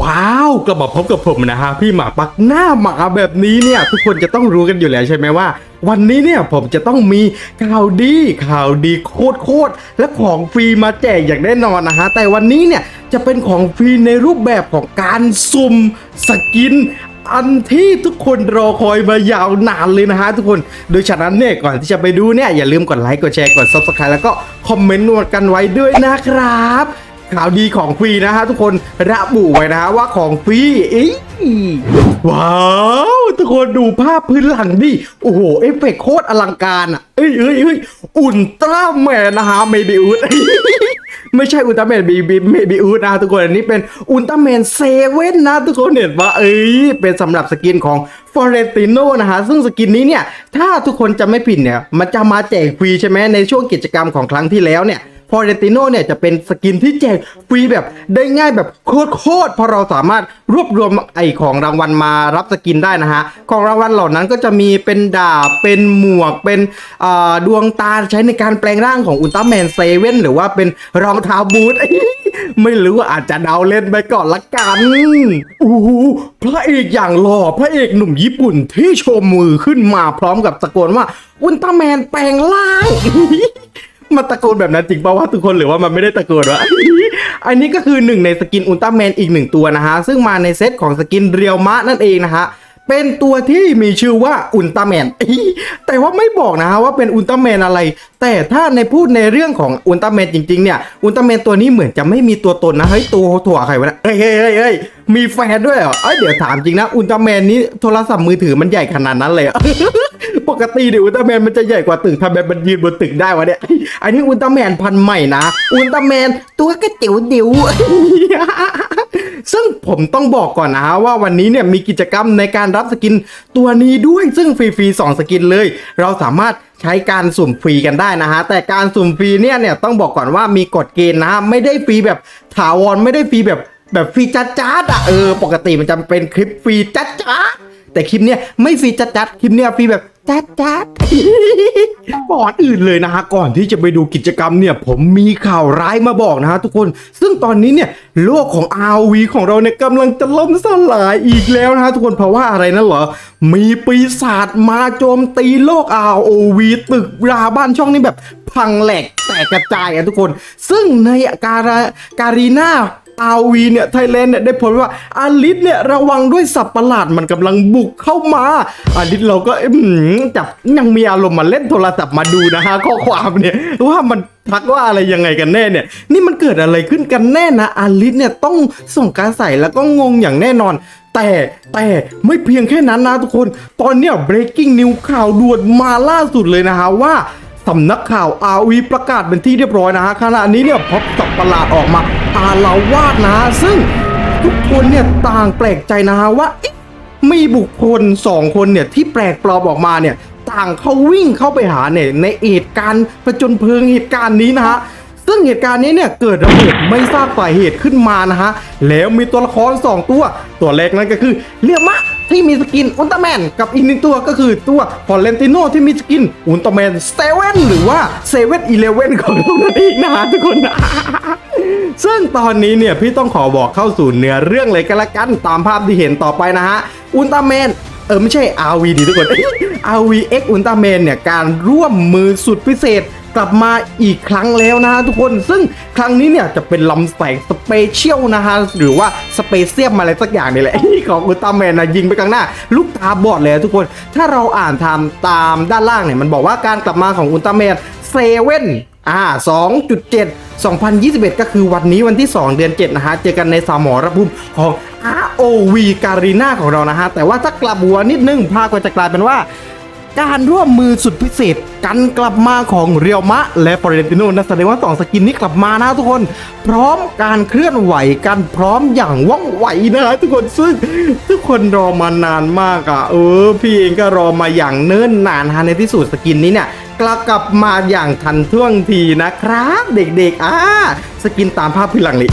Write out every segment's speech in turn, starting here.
ว้าวกลับมาพบกับผมนะฮะพี่หมาปักหน้าหมาแบบนี้เนี่ย ทุกคนจะต้องรู้กันอยู่แล้วใช่ไหมว่า วันนี้เนี่ยผมจะต้องมีข่าวดีข่าวดีโคตรโคตรๆและของฟรีมาแจกอย่างแน่นอนนะฮะแต่วันนี้เนี่ยจะเป็นของฟรีในรูปแบบของการสุ่มสกินอันที่ทุกคนรอคอยมายาวนานเลยนะฮะทุกคน โดยฉะนั้นเนี่ยก่อนที่จะไปดูเนี่ยอย่าลืมกดไลค์กดแชร์กด subscribe แล้วก็คอมเมนต์นวดกันไว้ด้วยนะครับ ข่าวดีของฟรีนะฮะทุกคนระบุไว้นะฮะว่าของฟรีอีว้าวทุกคนดูภาพพื้นหลังดิโอ้โหเอฟเฟกโคตรอลังการอะเอ้ยเอ้ยเอ้ยอุลตร้าแมนนะฮะเมบิอุสไม่ใช่อุลตร้าแมนบีบีเมบิอุสนะทุกคนอันนี้เป็นอุลตร้าแมนเซเว่นนะทุกคนเห็นว่าเอ้ยเป็นสำหรับสกินของฟอเรนติโนนะฮะซึ่งสกินนี้เนี่ยถ้าทุกคนจะไม่ผิดเนี่ยมันจะมาแจกฟรีใช่ไหมในช่วงกิจกรรมของครั้งที่แล้วเนี่ย อเรนติโนเนี่ยจะเป็นสกินที่แจกฟรีแบบได้ง่ายแบบโคตรๆเพราะเราสามารถรวบรวมไอของรางวัลมารับสกินได้นะฮะ ของรางวัลเหล่านั้นก็จะมีเป็นดาบ เป็นหมวก เป็นดวงตาใช้ในการแปลงร่างของอุลตร้าแมนเซเว่นหรือว่าเป็นรองเท้าบูทไม่รู้อาจจะเดาเล่นไปก่อนละกันโอ้พระเอกอย่างหล่อพระเอกหนุ่มญี่ปุ่นที่โชว์มือขึ้นมาพร้อมกับตะโกนว่าอุลตร้าแมนแปลงร่าง มันตะโกนแบบนั้นจริงป่าวว่าทุกคนหรือว่ามันไม่ได้ตะโกนวะอันนี้ก็คือหนึ่งในสกินอุลตร้าแมนอีกหนึ่งตัวนะฮะ ซึ่งมาในเซตของสกินเรียวมะนั่นเองนะฮะ เป็นตัวที่มีชื่อว่าอุลตร้าแมนแต่ว่าไม่บอกนะฮะว่าเป็นอุลตร้าแมนอะไร แต่ถ้าในพูดในเรื่องของอุลตร้าแมนจริงๆเนี่ยอุลตร้าแมนตัวนี้เหมือนจะไม่มีตัวตนนะเฮ้ยตัวถั่วใครวะเนี่ยเฮ้ยเฮ้ยเฮ้ยมีแฟนด้วยเหรอเอ้ยเดี๋ยวถามจริงนะอุลตร้าแมนนี้โทรศัพท์มือถือมันใหญ่ขนาดนั้นเลยปกติเดี๋ยวอุลตร้าแมนมันจะใหญ่กว่าตึกทำไมมันยืนบนตึกได้วะเนี่ยอันนี้อุลตร้าแมนพันใหม่นะอุลตร้าแมนตัวก็จิ๋วดิว ซึ่งผมต้องบอกก่อนนะฮะว่าวันนี้เนี่ยมีกิจกรรมในการรับสกินตัวนี้ด้วยซึ่งฟรีๆ2สกินเลย เราสามารถใช้การสุ่มฟรีกันได้นะฮะแต่การสุ่มฟรีเนี่ยเนี่ยต้องบอกก่อนว่ามีกฎเกณฑ์นะฮะไม่ได้ฟรีแบบถาวรไม่ได้ฟรีแบบแบบฟรีจัดจ้าดอะเออปกติมันจะเป็นคลิปฟรีจัดจ้าดแต่คลิปเนี้ยไม่ฟรีจัดจัดๆคลิปเนี้ยฟรีแบบ จัดจัดก่อนอื่นเลยนะฮะก่อนที่จะไปดูกิจกรรมเนี่ย ผมมีข่าวร้ายมาบอกนะฮะทุกคน ซึ่งตอนนี้เนี่ยโลกของ RV ของเราเนี่ยกำลังจะล่มสลายอีกแล้วนะฮะทุกคนเพราะว่าอะไรนั่นเหรอ มีปีศาจมาโจมตีโลก ROV ตึกราบ้านช่องนี้แบบพังแหลกแตกกระจายอะทุกคน ซึ่งในการการีนา อาวีเนี่ยไทยแลนด์เนี่ยได้ผลว่าอาลิสเนี่ยระวังด้วยสัตว์ประหลาดมันกำลังบุกเข้ามาอาลิสเราก็อจับยังมีอารมณ์มาเล่นโทรศัพท์มาดูนะฮะข้อความเนี่ยว่ามันทักว่าอะไรยังไงกันแน่เนี่ย นี่มันเกิดอะไรขึ้นกันแน่นะอาลิสเนี่ยต้องส่งการใส่แล้วก็งงอย่างแน่นอน แต่แต่ไม่เพียงแค่นั้นนะทุกคน ตอนเนี้ย breaking news ข่าวด่วนมาล่าสุดเลยนะฮะว่า สำนักข่าวอาวีประกาศเป็นที่เรียบร้อยนะฮะขณะนี้เนี่ยพบสัตว์ประหลาดออกมาอาลาวาดนะฮะซึ่งทุกคนเนี่ยต่างแปลกใจนะฮะว่ามีบุคคลสองคนเนี่ยที่แปลกปลอมออกมาเนี่ยต่างเขาวิ่งเข้าไปหาเนี่ยในเหตุการณ์ประจนเพลิงเหตุการณ์นี้นะฮะซึ่งเหตุการณ์นี้เนี่ยเกิดระเบิดไม่ทราบสาเหตุขึ้นมานะฮะแล้วมีตัวละคร 2 ตัว ตัวแรกนั่นก็คือเรียมะ ที่มีสกินอุลตร้าแมนกับอีกหนึ่งตัวก็คือตัวฟอร์เรนติโนที่มีสกินอุลตร้าแมนเซเว่นหรือว่าเซเว่นอีเลเว่นของเรานั่นเองนะฮะทุกคนนะซึ่งตอนนี้เนี่ยพี่ต้องขอบอกเข้าสู่เนื้อเรื่องเลยกันละกันตามภาพที่เห็นต่อไปนะฮะอุลตร้าแมนเออไม่ใช่ RV ดีทุกคน RV X Ultraman เนี่ยการร่วมมือสุดพิเศษ กลับมาอีกครั้งแล้วนะฮะทุกคนซึ่งครั้งนี้เนี่ยจะเป็นลำแสงสเปเชียลนะฮะหรือว่าสเปเซียมอะไรสักอย่างนี่แหละของอุลตร้าแมนนะยิงไปกลางหน้า ลูกตาบอดเลยทุกคน ถ้าเราอ่านตามตามด้านล่างเนี่ยมันบอกว่าการกลับมาของอุลตร้าแมนเซเว่นอ่า2.7 2021 ก็คือวันนี้วันที่ 2 เดือน 7 นะฮะ เจอกันในสามรภูมิของ ROV การีนาของเรานะฮะ แต่ว่าถ้ากลับหัวนิดนึงภาคก็จะกลายเป็นว่า การร่วมมือสุดพิเศษกันกลับมาของเรียวมะ และฟอเรนติโนนะแสดงว่าสองสกินนี้กลับมานะทุกคน พร้อมการเคลื่อนไหวกันพร้อมอย่างว่องไวนะทุกคนซึ่งทุกคนรอมานานมากอะ่ะ เออ พี่เองก็รอมาอย่างเนิ่นนานฮะในที่สุดสกินนี้เนี่ยกลับกลับมาอย่างทันท่วงทีนะครับ เด็กๆอ่าสกินตามภาพพื้นหลังเลย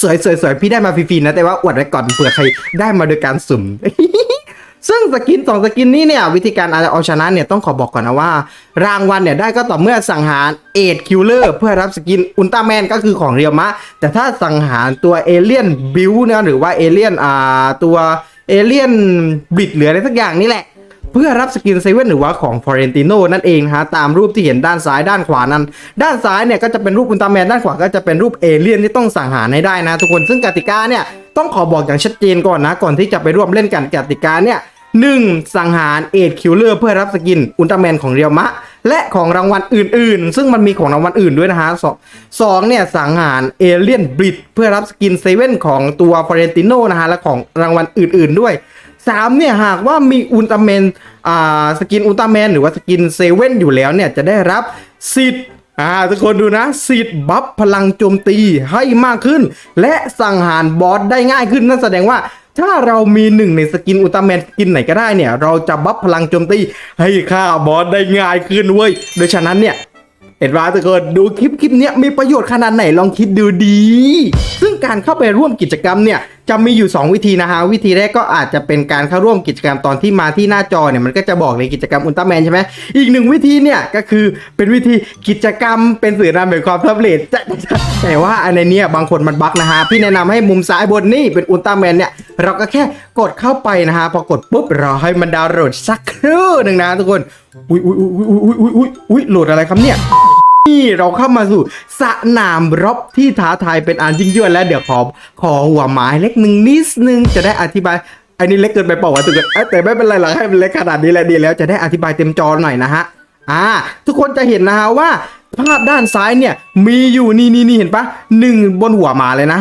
สวยสวยสวยพี่ได้มาฟรีๆนะแต่ว่าอวดไว้ก่อนเผื่อใครได้มาโดยการสุ่ม ซึ่งสกินสองสกินนี้เนี่ยวิธีการเอาชนะเนี่ยต้องขอบอกก่อนนะว่า รางวัลเนี่ยได้ก็ต่อเมื่อสังหารเอ็ดคิลเลอร์เพื่อรับสกินอุลตร้าแมนก็คือของเรียวมะ แต่ถ้าสังหารตัวเอเลียนบิวเนี่ยหรือว่าเอเลียนอ่าตัวเอเลียนบิดเหลืออะไรสักอย่างนี่แหละเพื่อรับสกินเซเว่นหรือว่าของฟอเรนติโนนั่นเองฮะตามรูปที่เห็นด้านซ้ายด้านขวานั้น ด้านซ้ายเนี่ยก็จะเป็นรูปอุลตร้าแมนด้านขวาก็จะเป็นรูปเอเลี่ยนที่ต้องสังหารให้ได้นะ ทุกคนซึ่งกติกาเนี่ยต้องขอบอกอย่างชัดเจนก่อนนะ ก่อนที่จะไปร่วมเล่นกันกติกาเนี่ย หนึ่งสังหารเอ็ดคิลเลอร์เพื่อรับสกินอุลตร้าแมนของเรียวมะ และของรางวัลอื่นๆ ซึ่งมันมีของรางวัลอื่นด้วยนะฮะสองสองเนี่ยสังหารเอเลียนบริดเพื่อรับสกินเซเว่นของตัวฟอเรนติโนนะฮะและของรางวัลอื่นๆด้วยสามเนี่ยหากว่ามีอุลตร้าแมนอ่าสกินอุลตร้าแมนหรือว่าสกินเซเว่นอยู่แล้วเนี่ยจะได้รับสิทธิ์อ่าทุกคนดูนะสิทธิ์บัฟพลังโจมตีให้มากขึ้น และสังหารบอสได้ง่ายขึ้นนั่นแสดงว่า ถ้าเรามีหนึ่งในสกินอุลตร้าแมนสกินไหนก็ได้เนี่ย เราจะบัฟพลังโจมตีให้ฆ่าบอสได้ง่ายขึ้นเว้ยโดยฉะนั้นเนี่ยเห็นว่าทุกคนดูคลิปคลิปเนี้ยมีประโยชน์ขนาดไหนลองคิดดูดี ซึ่งการเข้าไปร่วมกิจกรรมเนี่ยจะมีอยู่ 2 วิธีนะฮะวิธีแรกก็อาจจะเป็นการเข้าร่วมกิจกรรมตอนที่มาที่หน้าจอเนี่ยมันก็จะบอกในกิจกรรมอุลตร้าแมนใช่ไหมอีกหนึ่งวิธีเนี่ยก็คือเป็นวิธีกิจกรรมเป็นสื่อนำแห่งความสำเร็จจะแต่ว่าอันในนี้บางคนมันบั๊กนะฮะพี่แนะนำให้มุมซ้ายบนนี่เป็นอุลตร้าแมนเนี่ยเราก็แค่กดเข้าไปนะฮะพอกดปุ๊บรอให้มันดาวน์โหลดสักครู่หนึ่งนะทุกคนอุ้ยอุ้ยอุ้ยอุ้ยอุ้ยอุ้ยอุ้ยโหลดอะไรครับเนี่ย นี่เราเข้ามาสู่สนามรบที่ท้าทายเป็นอันยิ่งยวดและเดี๋ยวขอขอหัวหมายเล็กหนึ่งนิดนึงจะได้อธิบายอันนี้เล็กเกินไปเปล่าวะทุกคนเอ้ยแต่ไม่เป็นไรหรอกให้มันเล็กขนาดนี้แหละดีแล้วจะได้อธิบายเต็มจอหน่อยนะฮะอ่า ทุกคนจะเห็นนะฮะว่าภาพด้านซ้ายเนี่ยมีอยู่นี่นี่นี่เห็นปะหนึ่งบนหัวหมาเลยนะ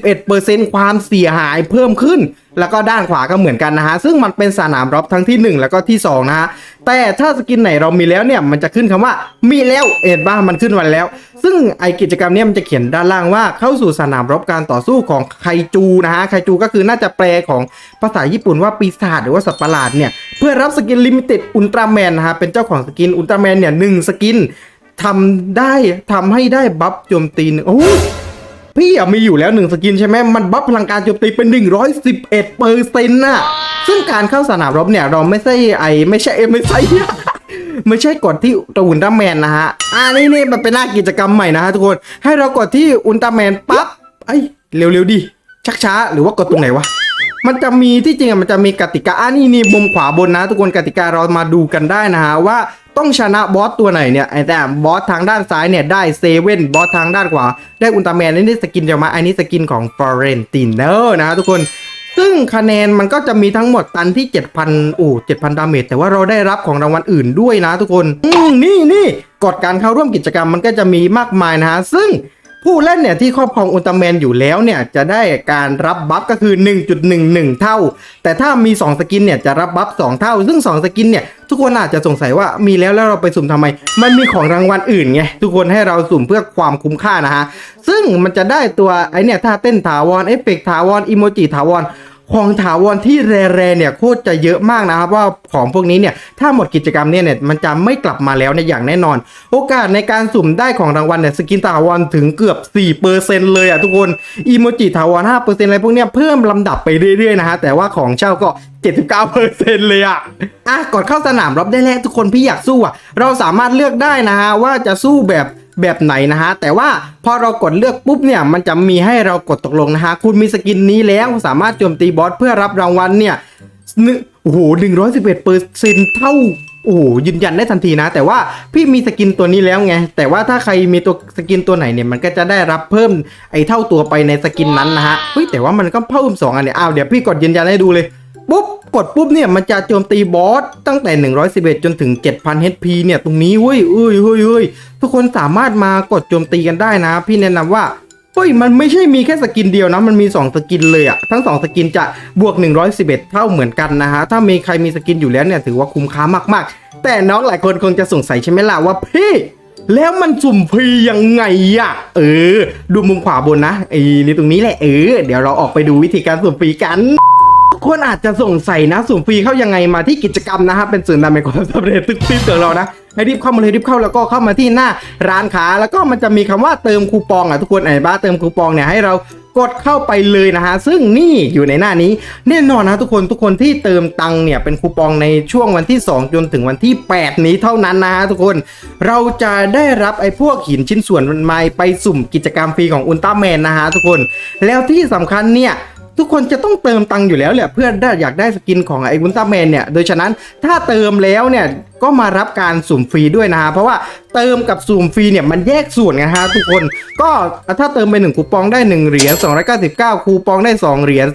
111%ความเสียหายเพิ่มขึ้น แล้วก็ด้านขวาก็เหมือนกันนะฮะซึ่งมันเป็นสนามรบทั้งที่ 1 แล้วก็ที่ 2 นะฮะแต่ถ้าสกินไหนเรามีแล้วเนี่ยมันจะขึ้นคำว่ามีแล้วเอ็นบ้ามันขึ้นวันแล้ว ซึ่งไอกิจกรรมเนี้มันจะเขียนด้านล่างว่าเข้าสู่สนามรบการต่อสู้ของไคจูนะฮะไคจูก็คือน่าจะแปลของภาษาญี่ปุ่นว่าปีศาจหรือว่าสัตว์ประหลาดเนี่ยเพื่อรับสกินลิมิเต็ดอุลตร้าแมนนะฮะเป็นเจ้าของสกินอุลตร้าแมนเนี่ยหนึ่งสกินทำได้ทำให้ได้บัฟโจมตีหนึ่งโอ้ พี่อะมีอยู่แล้วหนึ่งสกินใช่ไหมมันบัฟพลังการโจมตีเป็น 111เปอร์เซ็นต์น่ะ ซึ่งการเข้าสนามรบเนี่ยเราไม่ใช่ไอไม่ใช่ไม่ใช่ไม่ใช่กดที่ตัวอุลตร้าแมนนะฮะ อ่านี่นี่มันเป็นหน้ากิจกรรมใหม่นะฮะทุกคน ให้เรากดที่อุลตร้าแมนปั๊บ ไอ้เร็วๆดิ ชักช้าหรือว่ากดตรงไหนวะ มันจะมีที่จริงอะมันจะมีกติกา อ่านี่นี่มุมขวาบนนะ ทุกคนกติกาเรามาดูกันได้นะฮะว่า ต้องชนะบอสตัวไหนเนี่ยไอ้แต่บอสทางด้านซ้ายเนี่ยได้เซเว่นบอสทางด้านขวาได้อุลตร้าแมนนี่สกินจะมาอันนี้สกินของฟอเรนตินเนอร์นะฮะทุกคนซึ่งคะแนนมันก็จะมีทั้งหมดตันที่ 7,000โอ้7,000 ดาเมจแต่ว่าเราได้รับของรางวัลอื่นด้วยนะทุกคนอืมนี่นี่กฎการเข้าร่วมกิจกรรมมันก็จะมีมากมายนะฮะ ซึ่งผู้เล่นเนี่ยที่ครอบครองอุลตร้าแมนอยู่แล้วเนี่ยจะได้การรับบัฟก็คือ 1.11 เท่า แต่ถ้ามี 2 สกินเนี่ยจะรับบัฟ2เท่า ซึ่ง 2 สกินเนี่ย ทุกคนอาจจะสงสัยว่ามีแล้วแล้วเราไปสุ่มทำไม มันมีของรางวัลอื่นไงทุกคนให้เราสุ่มเพื่อความคุ้มค่านะฮะซึ่งมันจะได้ตัวไอเนี่ยถ้าเต้นถาวรเอฟเฟกต์ถาวรอิโมจิถาวร ของถาวรที่แรๆเนี่ยโคตรจะเยอะมากนะครับว่าของพวกนี้เนี่ยถ้าหมดกิจกรรมเนี่ยเนี่ยมันจะไม่กลับมาแล้วในอย่างแน่นอน โอกาสในการสุ่มได้ของรางวัลเนี่ยสกินถาวรถึงเกือบ4%เลยอะทุกคนอีโมจิถาวร5%อะไรพวกเนี้ยเพิ่มลำดับไปเรื่อยๆนะฮะแต่ว่าของเช่าก็79%เลยอะอะก่อนเข้าสนามรบได้แล้วทุกคนพี่อยากสู้อะเราสามารถเลือกได้นะฮะว่าจะสู้แบบ แบบไหนนะฮะแต่ว่าพอเรากดเลือกปุ๊บเนี่ยมันจะมีให้เรากดตกลงนะฮะคุณมีสกินนี้แล้วสามารถโจมตีบอสเพื่อรับรางวัลเนี่ยหนึ่งโอ้โหหนึ่งร้อยสิบเอ็ดเปอร์เซ็นต์เท่าโอ้โหยืนยันได้ทันทีนะ แต่ว่าพี่มีสกินตัวนี้แล้วไง แต่ว่าถ้าใครมีตัวสกินตัวไหนเนี่ยมันก็จะได้รับเพิ่มไอ้เท่าตัวไปในสกินนั้นนะฮะเฮ้ยแต่ว่ามันก็เพิ่มสองอันเนี่ยอ้าวเดี๋ยวพี่กดยืนยันให้ดูเลย ปุ๊บ กดปุ๊บเนี่ยมันจะโจมตีบอสตั้งแต่ 111 จนถึง 7,000 HP เนี่ยตรงนี้เว้ยเอ้ยเฮ้ยเฮ้ยทุกคนสามารถมากดโจมตีกันได้นะ พี่แนะนำว่าเฮ้ยมันไม่ใช่มีแค่สกินเดียวนะ มันมี 2 สกินเลยอะทั้ง 2 สกินจะบวก 111 เท่าเหมือนกันนะฮะ ถ้ามีใครมีสกินอยู่แล้วเนี่ยถือว่าคุ้มค่ามากๆ แต่น้องหลายคนคงจะสงสัยใช่ไหมล่ะว่าพี่แล้วมันสุ่มฟรียังไงอะเออ ดูมุมขวาบนนะไอ้นี่ตรงนี้แหละเออ เดี๋ยวเราออกไปดูวิธีการสุ่มฟรีกัน คนอาจจะสงสัยนะสุ่มฟรีเข้ายังไงมาที่กิจกรรมนะฮะเป็นสื่อนำในความสำเร็จตึกติ๊กของเรานะให้รีบเข้ามาเลยรีบเข้าแล้วก็เข้ามาที่หน้าร้านค้า แล้วก็มันจะมีคำว่าเติมคูปองอะทุกคนไอ้บ้าเติมคูปองเนี่ยให้เรากดเข้าไปเลยนะฮะซึ่งนี่อยู่ในหน้านี้แน่นอนนะทุกคนทุกคนที่เติมตังเนี่ยเป็นคูปองในช่วงวันที่ 2 จนถึงวันที่ 8 นี้เท่านั้นนะฮะทุกคนเราจะได้รับไอ้พวกหินชิ้นส่วนมันไม้ไปสุ่มกิจกรรมฟรีของอุลตร้าแมนนะฮะทุกคน แล้วที่สำคัญเนี่ย ทุกคนจะต้องเติมตังค์อยู่แล้วแหละเพื่อได้อยากได้สกินของไอ้อุลตร้าแมนเนี่ยโดยฉะนั้นถ้าเติมแล้วเนี่ยก็มารับการสุ่มฟรีด้วยนะฮะเพราะว่าเติมกับสุ่มฟรีเนี่ยมันแยกส่วนกันฮะทุกคนก็ถ้าเติมไป1คูปองได้ 1 เหรียญ299 คูปองได้ 2 เหรียญ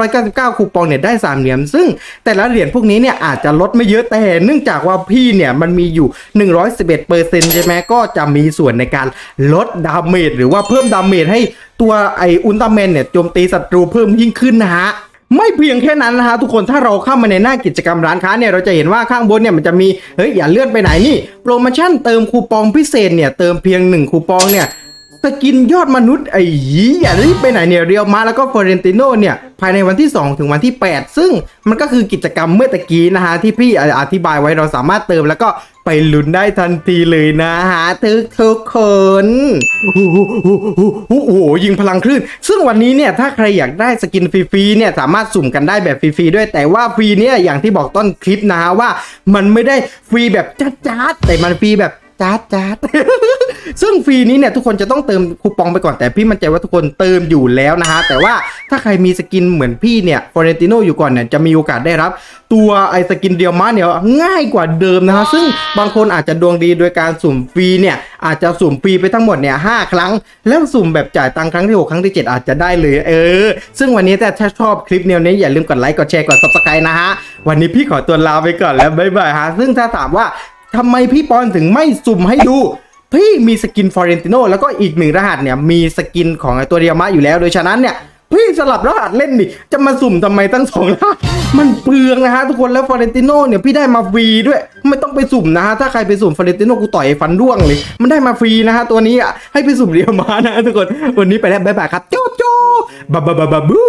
999 คูปองเนี่ยได้ 3 เหรียญซึ่งแต่ละเหรียญพวกนี้เนี่ยอาจจะลดไม่เยอะแต่เนื่องจากว่าพี่เนี่ยมันมีอยู่ 111%ใช่ไหมก็จะมีส่วนในการลดดาเมจหรือว่าเพิ่มดาเมจให้ ตัวไออุลตร้าแมนเนี่ยโจมตีศัตรูเพิ่มยิ่งขึ้นนะฮะไม่เพียงแค่นั้นนะฮะทุกคนถ้าเราเข้ามาในหน้ากิจกรรมร้านค้าเนี่ยเราจะเห็นว่าข้างบนเนี่ยมันจะมีเฮ้ยอย่าเลื่อนไปไหนนี่โปรโมชั่นเติมคูปองพิเศษเนี่ยเติมเพียง 1 คูปองเนี่ย สกินยอดมนุษย์ไอ้หีอย่ารีบไปไหนเนี่ยเรียวมาแล้วก็เฟอเรนติโนเนี่ยภายในวันที่ 2 ถึงวันที่ 8 ซึ่งมันก็คือกิจกรรมเมื่อตะกี้นะฮะที่พี่อธิบายไว้เราสามารถเติมแล้วก็ไปลุ้นได้ทันทีเลยนะฮะทุกทุกคนโอ้โหโอ้โหยิงพลังคลื่น ซึ่งวันนี้เนี่ยถ้าใครอยากได้สกินฟรีๆเนี่ยสามารถสุ่มกันได้แบบฟรีๆด้วย แต่ว่าฟรีเนี่ยอย่างที่บอกต้นคลิปนะฮะว่า มันไม่ได้ฟรีแบบจ้าๆแต่มันฟรีแบบ จ้าจ้าดซึ่งฟรีนี้เนี่ยทุกคนจะต้องเติมคูปองไปก่อนแต่พี่มั่นใจว่าทุกคนเติมอยู่แล้วนะฮะแต่ว่าถ้าใครมีสกินเหมือนพี่เนี่ยฟอเรนติโนอยู่ก่อนเนี่ยจะมีโอกาสได้รับ ตัวไอสกินเดียวมาเนี่ยง่ายกว่าเดิมนะฮะซึ่งบางคนอาจจะดวงดีโดยการสุ่มฟรีเนี่ยอาจจะสุ่มฟรีไปทั้งหมดเนี่ยหครั้ง แล้วสุ่มแบบจ่ายตังค์ครั้งที่ 6 ครั้งที่ 7 อาจจะได้เลยเออ ซึ่งวันนี้แต่ถ้าชอบคลิปแนวนี้อย่าลืมกดไลค์กดแชร์กด subscribe นะฮะวันนี้พี่ขอตัวลาไปก่อนแล้วบ๊ายบายฮะซึ่งถ้าถามว่า ทำไมพี่ปอนถึงไม่สุ่มให้ดู พี่มีสกินฟอเรนติโนแล้วก็อีกหนึ่งรหัสเนี่ย มีสกินของไอตัวเดียมะอยู่แล้ว โดยฉะนั้นเนี่ย พี่สลับรหัสเล่นดิ จะมาสุ่มทำไมตั้งสองรหัสมันเปลืองนะฮะทุกคนแล้วฟอเรนติโนเนี่ยพี่ได้มาฟรีด้วย ไม่ต้องไปสุ่มนะฮะถ้าใครไปสุ่มฟอเรนติโนกูต่อยฟันร่วงเลย มันได้มาฟรีนะฮะตัวนี้อะให้ไปสุ่มเดียมานะฮะทุกคนวันนี้ไปแล้วบ๊ายบายครับโจโจบาบาบาบาบู